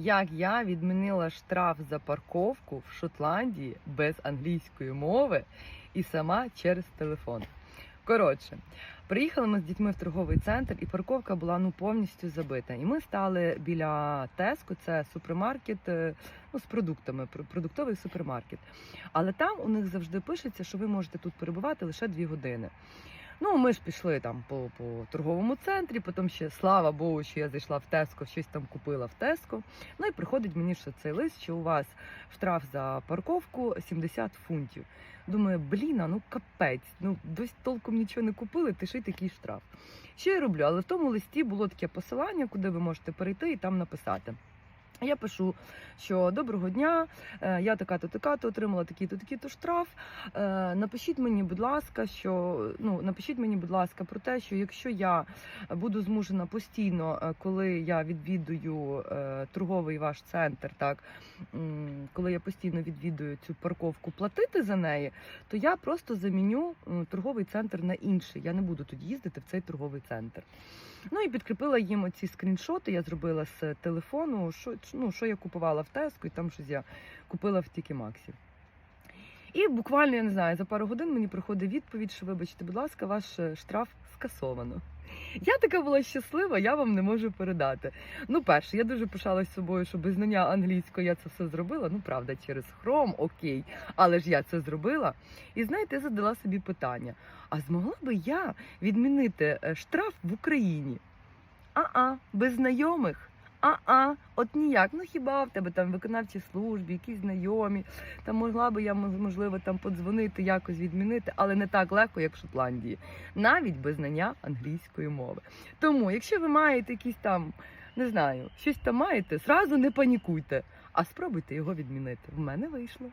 як я відмінила штраф за парковку в Шотландії без англійської мови і сама через телефон. Коротше, приїхали ми з дітьми в торговий центр, і парковка була ну повністю забита. І ми стали біля Теско, це супермаркет е, ну, з продуктами, продуктовий супермаркет. Але там у них завжди пишеться, що ви можете тут перебувати лише дві години. Ну, ми ж пішли там по, по торговому центрі, потім ще слава Богу, що я зайшла в Теско, щось там купила в Теско. Ну і приходить мені ще цей лист, що у вас штраф за парковку 70 фунтів. Думаю, блін, а ну капець, ну дось толком нічого не купили, ти й такий штраф. Що я роблю? Але в тому листі було таке посилання, куди ви можете перейти і там написати. Я пишу, що доброго дня, е, я така-то, така-то отримала такий-то, такий-то штраф. Е, Напишіть мені, будь ласка, що ну напишіть мені, будь ласка, про те, що якщо я буду змушена постійно, е, коли я відвідую торговий ваш центр, так коли я постійно відвідую цю парковку, платити за неї, то я просто заміню торговий центр на інший. Я не буду тоді їздити в цей торговий центр. Ну і підкріпила їм оці скріншоти. Я зробила з телефону, що, ну, що я купувала в Теску, і там щось я купила в Тікі Максі. І буквально, я не знаю, за пару годин мені приходить відповідь, що вибачте, будь ласка, ваш е, штраф скасовано. Я така була щаслива, я вам не можу передати. Ну, перше, я дуже пишалась собою, що без знання англійської я це все зробила. Ну, правда, через Chrome, окей, але ж я це зробила. І знаєте, я задала собі питання: а змогла би я відмінити е, штраф в Україні? А-а, без знайомих. А-а, от ніяк. Ну хіба в тебе там виконавчі службі, якісь знайомі, там могла би я можливо там подзвонити, якось відмінити, але не так легко, як в Шотландії, навіть без знання англійської мови. Тому, якщо ви маєте якісь там, не знаю, щось там маєте, зразу не панікуйте, а спробуйте його відмінити. В мене вийшло.